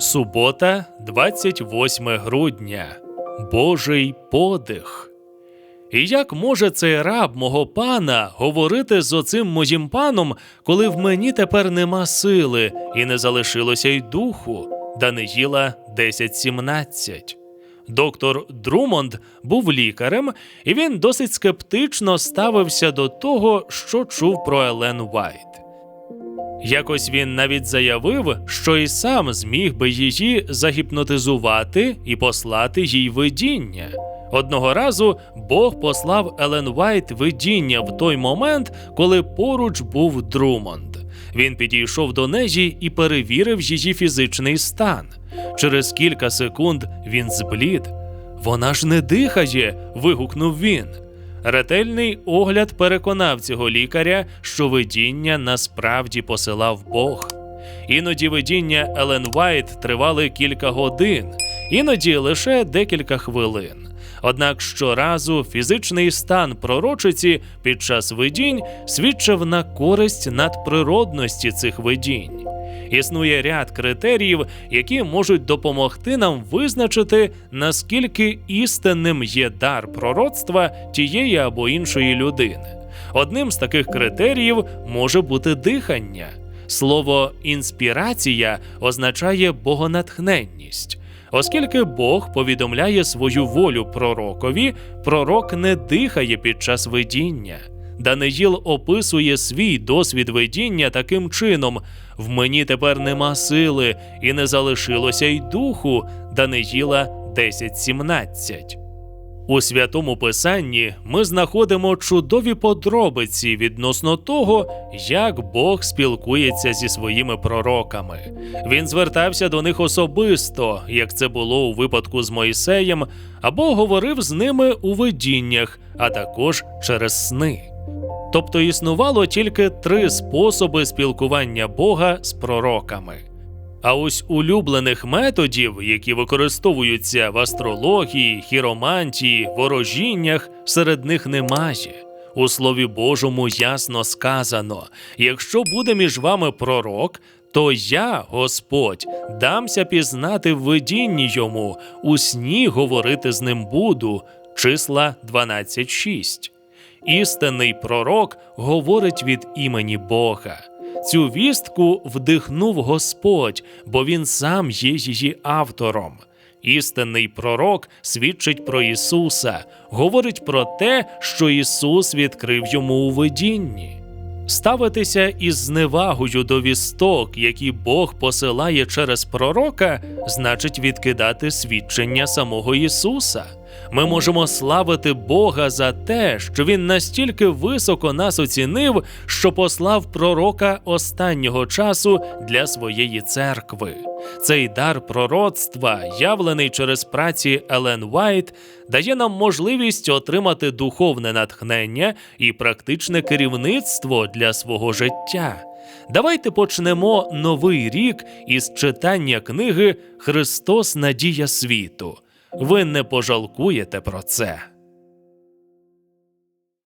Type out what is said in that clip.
Субота, 28 грудня. Божий подих. І як може цей раб мого пана говорити з оцим моїм паном, коли в мені тепер нема сили і не залишилося й духу? Даниїла 10.17. Доктор Друмонд був лікарем, і він досить скептично ставився до того, що чув про Елен Вайт. Якось він навіть заявив, що і сам зміг би її загіпнотизувати і послати їй видіння. Одного разу Бог послав Елен Вайт видіння в той момент, коли поруч був Друмонд. Він підійшов до неї і перевірив її фізичний стан. Через кілька секунд він зблід. Вона ж не дихає. вигукнув він. Ретельний огляд переконав цього лікаря, що видіння насправді посилав Бог. Іноді видіння Елен Вайт тривали кілька годин, іноді лише декілька хвилин. Однак щоразу фізичний стан пророчиці під час видінь свідчив на користь надприродності цих видінь. Існує ряд критеріїв, які можуть допомогти нам визначити, наскільки істинним є дар пророцтва тієї або іншої людини. Одним з таких критеріїв може бути дихання. Слово інспірація означає богонатхненність. Оскільки Бог повідомляє свою волю пророкові, пророк не дихає під час видіння. Даниїл описує свій досвід видіння таким чином: в мені тепер нема сили, і не залишилося й духу. Даниїла 10.17. У святому писанні ми знаходимо чудові подробиці відносно того, як Бог спілкується зі своїми пророками. Він звертався до них особисто, як це було у випадку з Мойсеєм, або говорив з ними у видіннях, а також через сни. Тобто існувало тільки три способи спілкування Бога з пророками. А ось улюблених методів, які використовуються в астрології, хіромантії, ворожіннях, серед них немає. У Слові Божому ясно сказано: якщо буде між вами пророк, то я, Господь, дамся пізнати в видінні йому, у сні говорити з ним буду. Числа 12.6. Істинний пророк говорить від імені Бога. Цю вістку вдихнув Господь, бо він сам є її автором. Істинний пророк свідчить про Ісуса, говорить про те, що Ісус відкрив йому у видінні. Ставитися із зневагою до вісток, які Бог посилає через пророка, значить відкидати свідчення самого Ісуса. Ми можемо славити Бога за те, що Він настільки високо нас оцінив, що послав пророка останнього часу для своєї церкви. Цей дар пророцтва, явлений через праці Елен Вайт, дає нам можливість отримати духовне натхнення і практичне керівництво для свого життя. Давайте почнемо новий рік із читання книги Христос Надія світу. Ви не пожалкуєте про це.